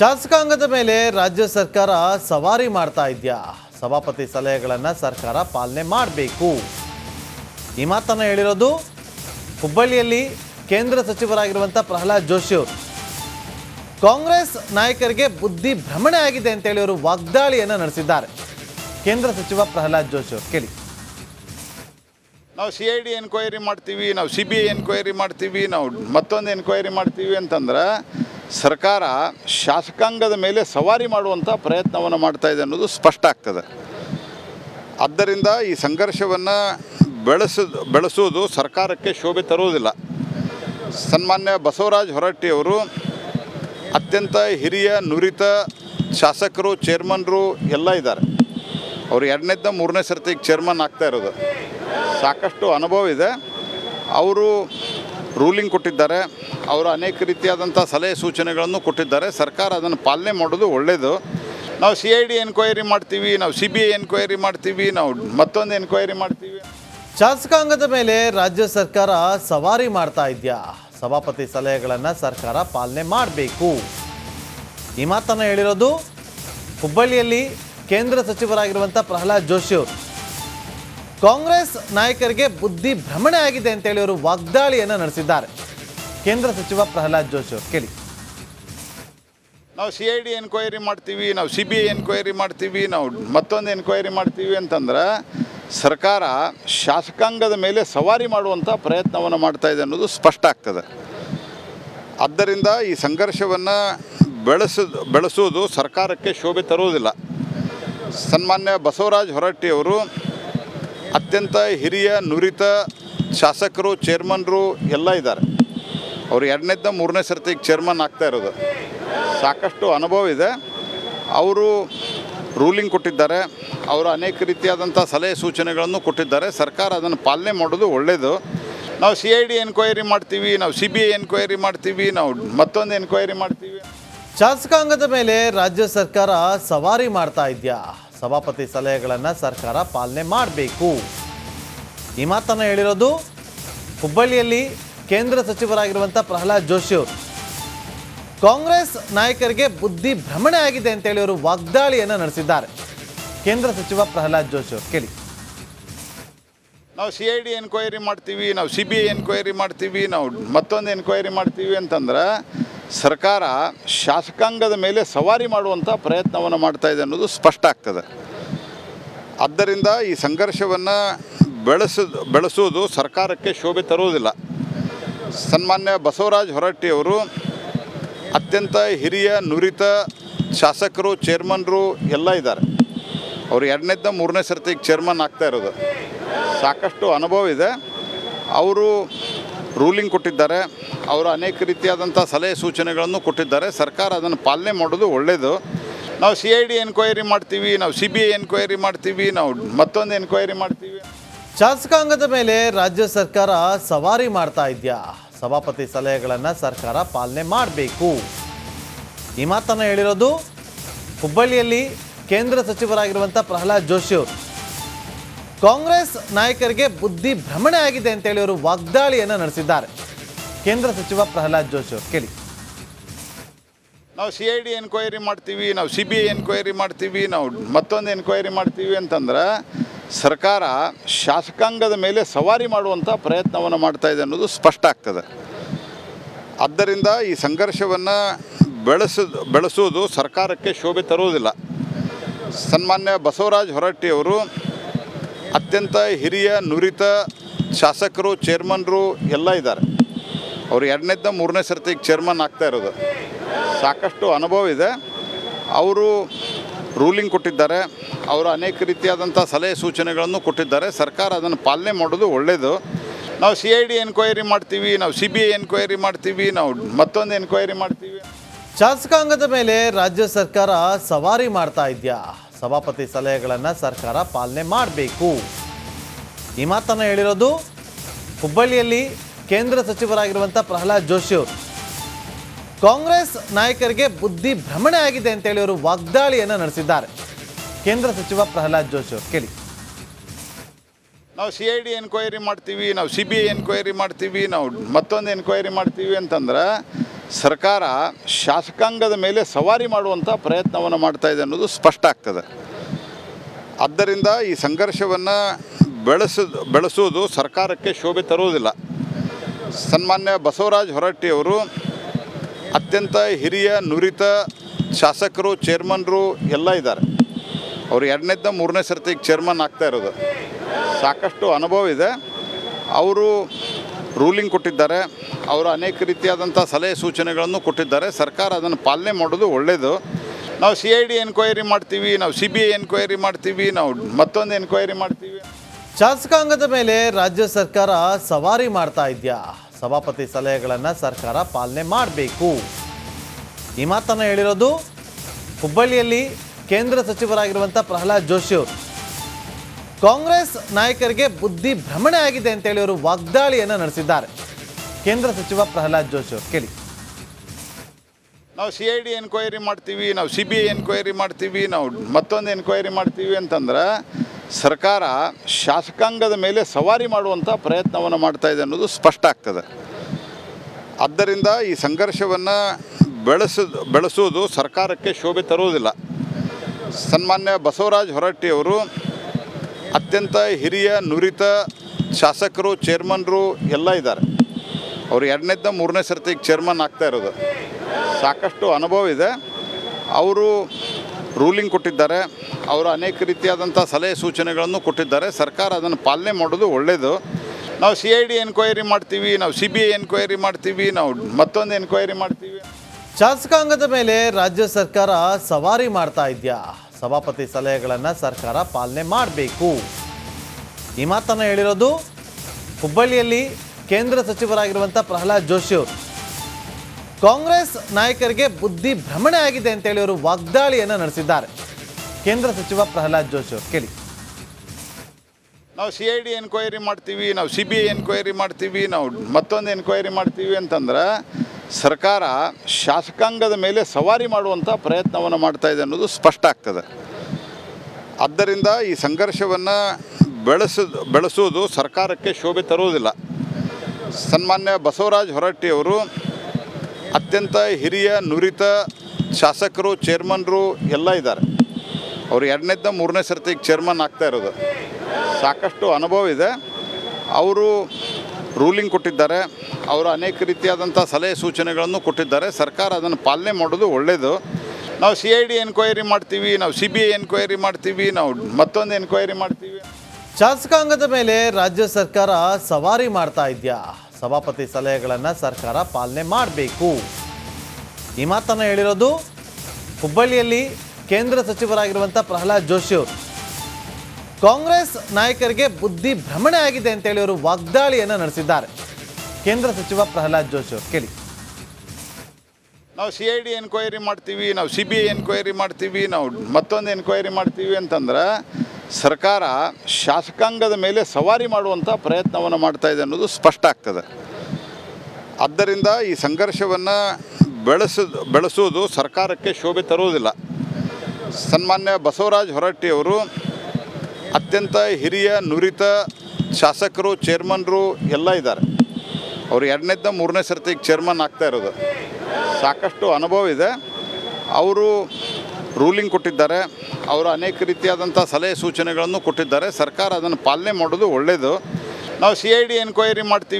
ಶಾಸಕಾಂಗದ ಮೇಲೆ ರಾಜ್ಯ ಸರ್ಕಾರ ಸವಾರಿ ಮಾಡ್ತಾ ಇದೆಯಾ? ಸಭಾಪತಿ ಸಲಹೆಗಳನ್ನು ಸರ್ಕಾರ ಪಾಲನೆ ಮಾಡಬೇಕು. ಈ ಮಾತನ್ನು ಹೇಳಿರೋದು ಹುಬ್ಬಳ್ಳಿಯಲ್ಲಿ ಕೇಂದ್ರ ಸಚಿವರಾಗಿರುವಂಥ ಪ್ರಹ್ಲಾದ್ ಜೋಶಿ ಅವರು. ಕಾಂಗ್ರೆಸ್ ನಾಯಕರಿಗೆ ಬುದ್ಧಿ ಭ್ರಮಣೆ ಆಗಿದೆ ಅಂತೇಳಿ ಅವರು ವಾಗ್ದಾಳಿಯನ್ನು ನಡೆಸಿದ್ದಾರೆ. ಕೇಂದ್ರ ಸಚಿವ ಪ್ರಹ್ಲಾದ್ ಜೋಶಿ ಅವರು ಕೇಳಿ. ನಾವು ಸಿ ಐ ಡಿ ಎನ್ಕ್ವೈರಿ ಮಾಡ್ತೀವಿ, ನಾವು ಸಿ ಬಿ ಐ ಎನ್ಕ್ವೈರಿ ಮಾಡ್ತೀವಿ, ನಾವು ಮತ್ತೊಂದು ಎನ್ಕ್ವೈರಿ ಮಾಡ್ತೀವಿ ಅಂತಂದ್ರೆ ಸರ್ಕಾರ ಶಾಸಕಾಂಗದ ಮೇಲೆ ಸವಾರಿ ಮಾಡುವಂಥ ಪ್ರಯತ್ನವನ್ನು ಮಾಡ್ತಾ ಇದೆ ಅನ್ನೋದು ಸ್ಪಷ್ಟ ಆಗ್ತದೆ. ಆದ್ದರಿಂದ ಈ ಸಂಘರ್ಷವನ್ನು ಬೆಳೆಸ ಬೆಳೆಸುವುದು ಸರ್ಕಾರಕ್ಕೆ ಶೋಭೆ ತರುವುದಿಲ್ಲ. ಸನ್ಮಾನ್ಯ ಬಸವರಾಜ ಹೊರಟ್ಟಿಯವರು ಅತ್ಯಂತ ಹಿರಿಯ, ನುರಿತ ಶಾಸಕರು, ಚೇರ್ಮನ್ರು ಎಲ್ಲ ಇದ್ದಾರೆ. ಅವರು ಎರಡನೇದ ಮೂರನೇ ಸರ್ತಿಗೆ ಚೇರ್ಮನ್ ಆಗ್ತಾ ಇರೋದು. ಸಾಕಷ್ಟು ಅನುಭವ ಇದೆ. ಅವರು ರೂಲಿಂಗ್ ಕೊಟ್ಟಿದ್ದಾರೆ. ಅವರು ಅನೇಕ ರೀತಿಯಾದಂಥ ಸಲಹೆ ಸೂಚನೆಗಳನ್ನು ಕೊಟ್ಟಿದ್ದಾರೆ. ಸರ್ಕಾರ ಅದನ್ನು ಪಾಲನೆ ಮಾಡೋದು ಒಳ್ಳೆಯದು ನಾವು ಸಿ ಐ ಡಿ ಎನ್ಕ್ವೈರಿ ಮಾಡ್ತೀವಿ, ನಾವು ಸಿ ಬಿ ಐ ಎನ್ಕ್ವೈರಿ ಮಾಡ್ತೀವಿ, ನಾವು ಮತ್ತೊಂದು ಎನ್ಕ್ವೈರಿ ಮಾಡ್ತೀವಿ. ಶಾಸಕಾಂಗದ ಮೇಲೆ ರಾಜ್ಯ ಸರ್ಕಾರ ಸವಾರಿ ಮಾಡ್ತಾ ಇದೆಯಾ? ಸಭಾಪತಿ ಸಲಹೆಗಳನ್ನು ಸರ್ಕಾರ ಪಾಲನೆ ಮಾಡಬೇಕು. ಈ ಮಾತನ್ನು ಹೇಳಿರೋದು ಹುಬ್ಬಳ್ಳಿಯಲ್ಲಿ ಕೇಂದ್ರ ಸಚಿವರಾಗಿರುವಂಥ ಪ್ರಹ್ಲಾದ್ ಜೋಶಿ ಅವರು. ಕಾಂಗ್ರೆಸ್ ನಾಯಕರಿಗೆ ಬುದ್ಧಿ ಭ್ರಮಣೆ ಆಗಿದೆ ಅಂತೇಳಿ ಅವರು ವಾಗ್ದಾಳಿಯನ್ನು ನಡೆಸಿದ್ದಾರೆ. ಕೇಂದ್ರ ಸಚಿವ ಪ್ರಹ್ಲಾದ್ ಜೋಶಿ ಅವರು ಕೇಳಿ. ನಾವು ಸಿ ಐ ಡಿ ಎನ್ಕ್ವೈರಿ ಮಾಡ್ತೀವಿ, ನಾವು ಸಿ ಬಿ ಐ ಎನ್ಕ್ವೈರಿ ಮಾಡ್ತೀವಿ, ನಾವು ಮತ್ತೊಂದು ಎನ್ಕ್ವೈರಿ ಮಾಡ್ತೀವಿ ಅಂತಂದ್ರೆ ಸರ್ಕಾರ ಶಾಸಕಾಂಗದ ಮೇಲೆ ಸವಾರಿ ಮಾಡುವಂಥ ಪ್ರಯತ್ನವನ್ನು ಮಾಡ್ತಾ ಇದೆ ಅನ್ನೋದು ಸ್ಪಷ್ಟ ಆಗ್ತದೆ. ಆದ್ದರಿಂದ ಈ ಸಂಘರ್ಷವನ್ನು ಬೆಳೆಸ ಬೆಳೆಸುವುದು ಸರ್ಕಾರಕ್ಕೆ ಶೋಭೆ ತರುವುದಿಲ್ಲ. ಸನ್ಮಾನ್ಯ ಬಸವರಾಜ ಹೊರಟ್ಟಿಯವರು ಅತ್ಯಂತ ಹಿರಿಯ ನುರಿತ ಶಾಸಕರು ಚೇರ್ಮನ್ರು ಎಲ್ಲ ಇದ್ದಾರೆ. ಅವರು ಎರಡನೇದ ಮೂರನೇ ಸರ್ತಿಗೆ ಚೇರ್ಮನ್ ಆಗ್ತಾ ಇರೋದು. ಸಾಕಷ್ಟು ಅನುಭವ ಇದೆ. ಅವರು ರೂಲಿಂಗ್ ಕೊಟ್ಟಿದ್ದಾರೆ. ಅವರು ಅನೇಕ ರೀತಿಯಾದಂಥ ಸಲಹೆ ಸೂಚನೆಗಳನ್ನು ಕೊಟ್ಟಿದ್ದಾರೆ. ಸರ್ಕಾರ ಅದನ್ನು ಪಾಲನೆ ಮಾಡೋದು ಒಳ್ಳೆಯದು ನಾವು ಸಿ ಐ ಡಿ ಎನ್ಕ್ವೈರಿ ಮಾಡ್ತೀವಿ, ನಾವು ಸಿ ಬಿ ಐ ಎನ್ಕ್ವೈರಿ ಮಾಡ್ತೀವಿ, ನಾವು ಮತ್ತೊಂದು ಎನ್ಕ್ವೈರಿ ಮಾಡ್ತೀವಿ. ಶಾಸಕಾಂಗದ ಮೇಲೆ ರಾಜ್ಯ ಸರ್ಕಾರ ಸವಾರಿ ಮಾಡ್ತಾ ಇದೆಯಾ? ಸಭಾಪತಿ ಸಲಹೆಗಳನ್ನು ಸರ್ಕಾರ ಪಾಲನೆ ಮಾಡಬೇಕು. ಈ ಮಾತನ್ನು ಹೇಳಿರೋದು ಹುಬ್ಬಳ್ಳಿಯಲ್ಲಿ ಕೇಂದ್ರ ಸಚಿವರಾಗಿರುವಂಥ ಪ್ರಹ್ಲಾದ್ ಜೋಶಿ ಅವರು. ಕಾಂಗ್ರೆಸ್ ನಾಯಕರಿಗೆ ಬುದ್ಧಿ ಭ್ರಮಣೆ ಆಗಿದೆ ಅಂತೇಳಿ ಅವರು ವಾಗ್ದಾಳಿಯನ್ನು ನಡೆಸಿದ್ದಾರೆ. ಕೇಂದ್ರ ಸಚಿವ ಪ್ರಹ್ಲಾದ್ ಜೋಶಿ ಅವರು, ಕೇಳಿ. ನಾವು ಸಿ ಐ ಡಿ ಎನ್ಕ್ವೈರಿ ಮಾಡ್ತೀವಿ, ನಾವು ಸಿ ಬಿ ಐ ಎನ್ಕ್ವೈರಿ ಮಾಡ್ತೀವಿ, ನಾವು ಮತ್ತೊಂದು ಎನ್ಕ್ವೈರಿ ಮಾಡ್ತೀವಿ ಅಂತಂದ್ರೆ ಸರ್ಕಾರ ಶಾಸಕಾಂಗದ ಮೇಲೆ ಸವಾರಿ ಮಾಡುವಂಥ ಪ್ರಯತ್ನವನ್ನು ಮಾಡ್ತಾ ಇದೆ ಅನ್ನೋದು ಸ್ಪಷ್ಟ ಆಗ್ತದೆ. ಆದ್ದರಿಂದ ಈ ಸಂಘರ್ಷವನ್ನು ಬೆಳೆಸ ಬೆಳೆಸುವುದು ಸರ್ಕಾರಕ್ಕೆ ಶೋಭೆ ತರುವುದಿಲ್ಲ. ಸನ್ಮಾನ್ಯ ಬಸವರಾಜ ಹೊರಟ್ಟಿಯವರು ಅತ್ಯಂತ ಹಿರಿಯ, ನುರಿತ ಶಾಸಕರು, ಚೇರ್ಮನ್ರು ಎಲ್ಲ ಇದ್ದಾರೆ. ಅವರು ಎರಡನೇದ ಮೂರನೇ ಸರ್ತಿಗೆ ಚೇರ್ಮನ್ ಆಗ್ತಾ ಇರೋದು. ಸಾಕಷ್ಟು ಅನುಭವ ಇದೆ. ಅವರು ರೂಲಿಂಗ್ ಕೊಟ್ಟಿದ್ದಾರೆ. ಅವರು ಅನೇಕ ರೀತಿಯಾದಂಥ ಸಲಹೆ ಸೂಚನೆಗಳನ್ನು ಕೊಟ್ಟಿದ್ದಾರೆ. ಸರ್ಕಾರ ಅದನ್ನು ಪಾಲನೆ ಮಾಡೋದು ಒಳ್ಳೆಯದು ನಾವು ಸಿ ಐ ಡಿ ಎನ್ಕ್ವೈರಿ ಮಾಡ್ತೀವಿ, ನಾವು ಸಿ ಬಿ ಐ ಎನ್ಕ್ವೈರಿ ಮಾಡ್ತೀವಿ, ನಾವು ಮತ್ತೊಂದು ಎನ್ಕ್ವೈರಿ ಮಾಡ್ತೀವಿ. ಶಾಸಕಾಂಗದ ಮೇಲೆ ರಾಜ್ಯ ಸರ್ಕಾರ ಸವಾರಿ ಮಾಡ್ತಾ ಇದೆಯಾ? ಸಭಾಪತಿ ಸಲಹೆಗಳನ್ನು ಸರ್ಕಾರ ಪಾಲನೆ ಮಾಡಬೇಕು. ಈ ಮಾತನ್ನು ಹೇಳಿರೋದು ಹುಬ್ಬಳ್ಳಿಯಲ್ಲಿ ಕೇಂದ್ರ ಸಚಿವರಾಗಿರುವಂಥ ಪ್ರಹ್ಲಾದ್ ಜೋಶಿ ಅವರು. ಕಾಂಗ್ರೆಸ್ ನಾಯಕರಿಗೆ ಬುದ್ಧಿ ಭ್ರಮಣೆ ಆಗಿದೆ ಅಂತೇಳಿ ಅವರು ವಾಗ್ದಾಳಿಯನ್ನು ನಡೆಸಿದ್ದಾರೆ. ಕೇಂದ್ರ ಸಚಿವ ಪ್ರಹ್ಲಾದ್ ಜೋಶಿ ಅವರು ಕೇಳಿ. ನಾವು ಸಿ ಐ ಡಿ ಎನ್ಕ್ವೈರಿ ಮಾಡ್ತೀವಿ, ನಾವು ಸಿ ಬಿ ಐ ಎನ್ಕ್ವೈರಿ ಮಾಡ್ತೀವಿ, ನಾವು ಮತ್ತೊಂದು ಎನ್ಕ್ವೈರಿ ಮಾಡ್ತೀವಿ ಅಂತಂದ್ರೆ ಸರ್ಕಾರ ಶಾಸಕಾಂಗದ ಮೇಲೆ ಸವಾರಿ ಮಾಡುವಂಥ ಪ್ರಯತ್ನವನ್ನು ಮಾಡ್ತಾ ಇದೆ ಅನ್ನೋದು ಸ್ಪಷ್ಟ ಆಗ್ತದೆ. ಆದ್ದರಿಂದ ಈ ಸಂಘರ್ಷವನ್ನು ಬೆಳೆಸ ಬೆಳೆಸುವುದು ಸರ್ಕಾರಕ್ಕೆ ಶೋಭೆ ತರುವುದಿಲ್ಲ. ಸನ್ಮಾನ್ಯ ಬಸವರಾಜ ಹೊರಟ್ಟಿಯವರು ಅತ್ಯಂತ ಹಿರಿಯ ನುರಿತ ಶಾಸಕರು ಚೇರ್ಮನ್ರು ಎಲ್ಲ ಇದ್ದಾರೆ. ಅವರು ಎರಡನೇದ ಮೂರನೇ ಸರ್ತಿಗೆ ಚೇರ್ಮನ್ ಆಗ್ತಾ ಇರೋದು. ಸಾಕಷ್ಟು ಅನುಭವ ಇದೆ. ಅವರು ರೂಲಿಂಗ್ ಕೊಟ್ಟಿದ್ದಾರೆ. ಅವರು ಅನೇಕ ರೀತಿಯಾದಂಥ ಸಲಹೆ ಸೂಚನೆಗಳನ್ನು ಕೊಟ್ಟಿದ್ದಾರೆ. ಸರ್ಕಾರ ಅದನ್ನು ಪಾಲನೆ ಮಾಡೋದು ಒಳ್ಳೆಯದು ನಾವು ಸಿ ಐ ಡಿ ಎನ್ಕ್ವೈರಿ ಮಾಡ್ತೀವಿ, ನಾವು ಸಿ ಬಿ ಐ ಎನ್ಕ್ವೈರಿ ಮಾಡ್ತೀವಿ, ನಾವು ಮತ್ತೊಂದು ಎನ್ಕ್ವೈರಿ ಮಾಡ್ತೀವಿ. ಶಾಸಕಾಂಗದ ಮೇಲೆ ರಾಜ್ಯ ಸರ್ಕಾರ ಸವಾರಿ ಮಾಡ್ತಾ ಇದೆಯಾ? ಸಭಾಪತಿ ಸಲಹೆಗಳನ್ನು ಸರ್ಕಾರ ಪಾಲನೆ ಮಾಡಬೇಕು. ಈ ಮಾತನ್ನು ಹೇಳಿರೋದು ಹುಬ್ಬಳ್ಳಿಯಲ್ಲಿ ಕೇಂದ್ರ ಸಚಿವರಾಗಿರುವಂಥ ಪ್ರಹ್ಲಾದ್ ಜೋಶಿ ಅವರು. ಕಾಂಗ್ರೆಸ್ ನಾಯಕರಿಗೆ ಬುದ್ಧಿ ಭ್ರಮಣೆ ಆಗಿದೆ ಅಂತೇಳಿ ಅವರು ವಾಗ್ದಾಳಿಯನ್ನು ನಡೆಸಿದ್ದಾರೆ. ಕೇಂದ್ರ ಸಚಿವ ಪ್ರಹ್ಲಾದ್ ಜೋಶಿ ಅವರು, ಕೇಳಿ. ನಾವು ಸಿ ಐ ಡಿ ಎನ್ಕ್ವೈರಿ ಮಾಡ್ತೀವಿ, ನಾವು ಸಿ ಬಿ ಐ ಎನ್ಕ್ವೈರಿ ಮಾಡ್ತೀವಿ, ನಾವು ಮತ್ತೊಂದು ಎನ್ಕ್ವೈರಿ ಮಾಡ್ತೀವಿ ಅಂತಂದ್ರೆ ಸರ್ಕಾರ ಶಾಸಕಾಂಗದ ಮೇಲೆ ಸವಾರಿ ಮಾಡುವಂಥ ಪ್ರಯತ್ನವನ್ನು ಮಾಡ್ತಾ ಇದೆ ಅನ್ನೋದು ಸ್ಪಷ್ಟ ಆಗ್ತದೆ. ಆದ್ದರಿಂದ ಈ ಸಂಘರ್ಷವನ್ನು ಬೆಳೆಸ ಬೆಳೆಸುವುದು ಸರ್ಕಾರಕ್ಕೆ ಶೋಭೆ ತರುವುದಿಲ್ಲ. ಸನ್ಮಾನ್ಯ ಬಸವರಾಜ ಹೊರಟ್ಟಿಯವರು ಅತ್ಯಂತ ಹಿರಿಯ, ನುರಿತ ಶಾಸಕರು, ಚೇರ್ಮನ್ರು ಎಲ್ಲ ಇದ್ದಾರೆ. ಅವರು ಎರಡನೇದ ಮೂರನೇ ಸರ್ತಿಗೆ ಚೇರ್ಮನ್ ಆಗ್ತಾ ಇರೋದು. ಸಾಕಷ್ಟು ಅನುಭವ ಇದೆ. ಅವರು ರೂಲಿಂಗ್ ಕೊಟ್ಟಿದ್ದಾರೆ. ಅವರು ಅನೇಕ ರೀತಿಯಾದಂಥ ಸಲಹೆ ಸೂಚನೆಗಳನ್ನು ಕೊಟ್ಟಿದ್ದಾರೆ. ಸರ್ಕಾರ ಅದನ್ನು ಪಾಲನೆ ಮಾಡೋದು ಒಳ್ಳೆಯದು ನಾವು ಸಿ ಐ ಡಿ ಎನ್ಕ್ವೈರಿ ಮಾಡ್ತೀವಿ, ನಾವು ಸಿ ಬಿ ಐ ಎನ್ಕ್ವೈರಿ ಮಾಡ್ತೀವಿ, ನಾವು ಮತ್ತೊಂದು ಎನ್ಕ್ವೈರಿ ಮಾಡ್ತೀವಿ. ಶಾಸಕಾಂಗದ ಮೇಲೆ ರಾಜ್ಯ ಸರ್ಕಾರ ಸವಾರಿ ಮಾಡ್ತಾ ಇದೆಯಾ? ಸಭಾಪತಿ ಸಲಹೆಗಳನ್ನು ಸರ್ಕಾರ ಪಾಲನೆ ಮಾಡಬೇಕು. ಈ ಮಾತನ್ನು ಹೇಳಿರೋದು ಹುಬ್ಬಳ್ಳಿಯಲ್ಲಿ ಕೇಂದ್ರ ಸಚಿವರಾಗಿರುವಂಥ ಪ್ರಹ್ಲಾದ್ ಜೋಶಿ ಅವರು. ಕಾಂಗ್ರೆಸ್ ನಾಯಕರಿಗೆ ಬುದ್ಧಿ ಭ್ರಮಣೆ ಆಗಿದೆ ಅಂತೇಳಿ ಅವರು ವಾಗ್ದಾಳಿಯನ್ನು ನಡೆಸಿದ್ದಾರೆ. ಕೇಂದ್ರ ಸಚಿವ ಪ್ರಹ್ಲಾದ್ ಜೋಶಿ ಅವರು ಕೇಳಿ. ನಾವು ಸಿ ಐ ಡಿ ಎನ್ಕ್ವೈರಿ ಮಾಡ್ತೀವಿ, ನಾವು ಸಿ ಬಿ ಐ ಎನ್ಕ್ವೈರಿ ಮಾಡ್ತೀವಿ, ನಾವು ಮತ್ತೊಂದು ಎನ್ಕ್ವೈರಿ ಮಾಡ್ತೀವಿ ಅಂತಂದ್ರೆ ಸರ್ಕಾರ ಶಾಸಕಾಂಗದ ಮೇಲೆ ಸವಾರಿ ಮಾಡುವಂಥ ಪ್ರಯತ್ನವನ್ನು ಮಾಡ್ತಾ ಇದೆ ಅನ್ನೋದು ಸ್ಪಷ್ಟ ಆಗ್ತದೆ. ಆದ್ದರಿಂದ ಈ ಸಂಘರ್ಷವನ್ನು ಬೆಳೆಸ ಬೆಳೆಸುವುದು ಸರ್ಕಾರಕ್ಕೆ ಶೋಭೆ ತರುವುದಿಲ್ಲ. ಸನ್ಮಾನ್ಯ ಬಸವರಾಜ ಹೊರಟ್ಟಿಯವರು ಅತ್ಯಂತ ಹಿರಿಯ ನುರಿತ ಶಾಸಕರು ಚೇರ್ಮನ್ರು ಎಲ್ಲ ಇದ್ದಾರೆ. ಅವರು ಎರಡನೇದ ಮೂರನೇ ಸರ್ತಿಗೆ ಚೇರ್ಮನ್ ಆಗ್ತಾ ಇರೋದು. ಸಾಕಷ್ಟು ಅನುಭವ ಇದೆ. ಅವರು ರೂಲಿಂಗ್ ಕೊಟ್ಟಿದ್ದಾರೆ. ಅವರು ಅನೇಕ ರೀತಿಯಾದಂಥ ಸಲಹೆ ಸೂಚನೆಗಳನ್ನು ಕೊಟ್ಟಿದ್ದಾರೆ. ಸರ್ಕಾರ ಅದನ್ನು ಪಾಲನೆ ಮಾಡೋದು ಒಳ್ಳೆಯದು ನಾವು ಸಿ ಐ ಡಿ ಎನ್ಕ್ವೈರಿ ಮಾಡ್ತೀವಿ, ನಾವು ಸಿ ಬಿ ಐ ಎನ್ಕ್ವೈರಿ ಮಾಡ್ತೀವಿ, ನಾವು ಮತ್ತೊಂದು ಎನ್ಕ್ವೈರಿ ಮಾಡ್ತೀವಿ. ಶಾಸಕಾಂಗದ ಮೇಲೆ ರಾಜ್ಯ ಸರ್ಕಾರ ಸವಾರಿ ಮಾಡ್ತಾ ಇದೆಯಾ? ಸಭಾಪತಿ ಸಲಹೆಗಳನ್ನು ಸರ್ಕಾರ ಪಾಲನೆ ಮಾಡಬೇಕು. ಈ ಮಾತನ್ನು ಹೇಳಿರೋದು ಹುಬ್ಬಳ್ಳಿಯಲ್ಲಿ ಕೇಂದ್ರ ಸಚಿವರಾಗಿರುವಂಥ ಪ್ರಹ್ಲಾದ್ ಜೋಶಿ ಅವರು. ಕಾಂಗ್ರೆಸ್ ನಾಯಕರಿಗೆ ಬುದ್ಧಿ ಭ್ರಮಣೆ ಆಗಿದೆ ಅಂತೇಳಿ ಅವರು ವಾಗ್ದಾಳಿಯನ್ನು ನಡೆಸಿದ್ದಾರೆ. ಕೇಂದ್ರ ಸಚಿವ ಪ್ರಹ್ಲಾದ್ ಜೋಶಿ ಅವರು, ಕೇಳಿ. ನಾವು ಸಿ ಐ ಡಿ ಎನ್ಕ್ವೈರಿ ಮಾಡ್ತೀವಿ, ನಾವು ಸಿ ಬಿ ಐ ಎನ್ಕ್ವೈರಿ ಮಾಡ್ತೀವಿ, ನಾವು ಮತ್ತೊಂದು ಎನ್ಕ್ವೈರಿ ಮಾಡ್ತೀವಿ ಅಂತಂದ್ರೆ ಸರ್ಕಾರ ಶಾಸಕಾಂಗದ ಮೇಲೆ ಸವಾರಿ ಮಾಡುವಂಥ ಪ್ರಯತ್ನವನ್ನು ಮಾಡ್ತಾ ಇದೆ ಅನ್ನೋದು ಸ್ಪಷ್ಟ ಆಗ್ತದೆ. ಆದ್ದರಿಂದ ಈ ಸಂಘರ್ಷವನ್ನು ಬೆಳೆಸ ಬೆಳೆಸುವುದು ಸರ್ಕಾರಕ್ಕೆ ಶೋಭೆ ತರುವುದಿಲ್ಲ. ಸನ್ಮಾನ್ಯ ಬಸವರಾಜ ಹೊರಟ್ಟಿಯವರು ಅತ್ಯಂತ ಹಿರಿಯ, ನುರಿತ ಶಾಸಕರು, ಚೇರ್ಮನ್ರು ಎಲ್ಲ ಇದ್ದಾರೆ. ಅವರು ಎರಡನೇದ ಮೂರನೇ ಸರ್ತಿಗೆ ಚೇರ್ಮನ್ ಆಗ್ತಾ ಇರೋದು. ಸಾಕಷ್ಟು ಅನುಭವ ಇದೆ. ಅವರು ರೂಲಿಂಗ್ ಕೊಟ್ಟಿದ್ದಾರೆ. ಅವರು ಅನೇಕ ರೀತಿಯಾದಂಥ ಸಲಹೆ ಸೂಚನೆಗಳನ್ನು ಕೊಟ್ಟಿದ್ದಾರೆ. ಸರ್ಕಾರ ಅದನ್ನು ಪಾಲನೆ ಮಾಡೋದು ಒಳ್ಳೆಯದು ನಾವು ಸಿ ಐ ಡಿ ಎನ್ಕ್ವೈರಿ ಮಾಡ್ತೀವಿ, ನಾವು ಸಿ ಬಿ ಐ ಎನ್ಕ್ವೈರಿ ಮಾಡ್ತೀವಿ, ನಾವು ಮತ್ತೊಂದು ಎನ್ಕ್ವೈರಿ ಮಾಡ್ತೀವಿ. ಶಾಸಕಾಂಗದ ಮೇಲೆ ರಾಜ್ಯ ಸರ್ಕಾರ ಸವಾರಿ ಮಾಡ್ತಾ ಇದೆಯಾ? ಸಭಾಪತಿ ಸಲಹೆಗಳನ್ನು ಸರ್ಕಾರ ಪಾಲನೆ ಮಾಡಬೇಕು. ಈ ಮಾತನ್ನು ಹೇಳಿರೋದು ಹುಬ್ಬಳ್ಳಿಯಲ್ಲಿ ಕೇಂದ್ರ ಸಚಿವರಾಗಿರುವಂಥ ಪ್ರಹ್ಲಾದ್ ಜೋಶಿ ಅವರು. ಕಾಂಗ್ರೆಸ್ ನಾಯಕರಿಗೆ ಬುದ್ಧಿ ಭ್ರಮಣೆ ಆಗಿದೆ ಅಂತೇಳಿ ಅವರು ವಾಗ್ದಾಳಿಯನ್ನು ನಡೆಸಿದ್ದಾರೆ. ಕೇಂದ್ರ ಸಚಿವ ಪ್ರಹ್ಲಾದ್ ಜೋಶಿ ಅವರು ಕೇಳಿ. ನಾವು ಸಿ ಐ ಡಿ ಎನ್ಕ್ವೈರಿ ಮಾಡ್ತೀವಿ, ನಾವು ಸಿ ಬಿ ಐ ಎನ್ಕ್ವೈರಿ ಮಾಡ್ತೀವಿ, ನಾವು ಮತ್ತೊಂದು ಎನ್ಕ್ವೈರಿ ಮಾಡ್ತೀವಿ ಅಂತಂದ್ರೆ ಸರ್ಕಾರ ಶಾಸಕಾಂಗದ ಮೇಲೆ ಸವಾರಿ ಮಾಡುವಂಥ ಪ್ರಯತ್ನವನ್ನು ಮಾಡ್ತಾ ಇದೆ ಅನ್ನೋದು ಸ್ಪಷ್ಟ ಆಗ್ತದೆ. ಆದ್ದರಿಂದ ಈ ಸಂಘರ್ಷವನ್ನು ಬೆಳೆಸ ಬೆಳೆಸುವುದು ಸರ್ಕಾರಕ್ಕೆ ಶೋಭೆ ತರುವುದಿಲ್ಲ. ಸನ್ಮಾನ್ಯ ಬಸವರಾಜ ಹೊರಟ್ಟಿಯವರು ಅತ್ಯಂತ ಹಿರಿಯ ನುರಿತ ಶಾಸಕರು ಚೇರ್ಮನ್ರು ಎಲ್ಲ ಇದ್ದಾರೆ. ಅವರು ಎರಡನೇದ ಮೂರನೇ ಸರ್ತಿಗೆ ಚೇರ್ಮನ್ ಆಗ್ತಾ ಇರೋದು. ಸಾಕಷ್ಟು ಅನುಭವ ಇದೆ. ಅವರು ರೂಲಿಂಗ್ ಕೊಟ್ಟಿದ್ದಾರೆ. ಅವರು ಅನೇಕ ರೀತಿಯಾದಂಥ ಸಲಹೆ ಸೂಚನೆಗಳನ್ನು ಕೊಟ್ಟಿದ್ದಾರೆ. ಸರ್ಕಾರ ಅದನ್ನು ಪಾಲನೆ ಮಾಡೋದು ಒಳ್ಳೆಯದು ನಾವು ಸಿ ಐ ಡಿ ಎನ್ಕ್ವೈರಿ ಮಾಡ್ತೀವಿ.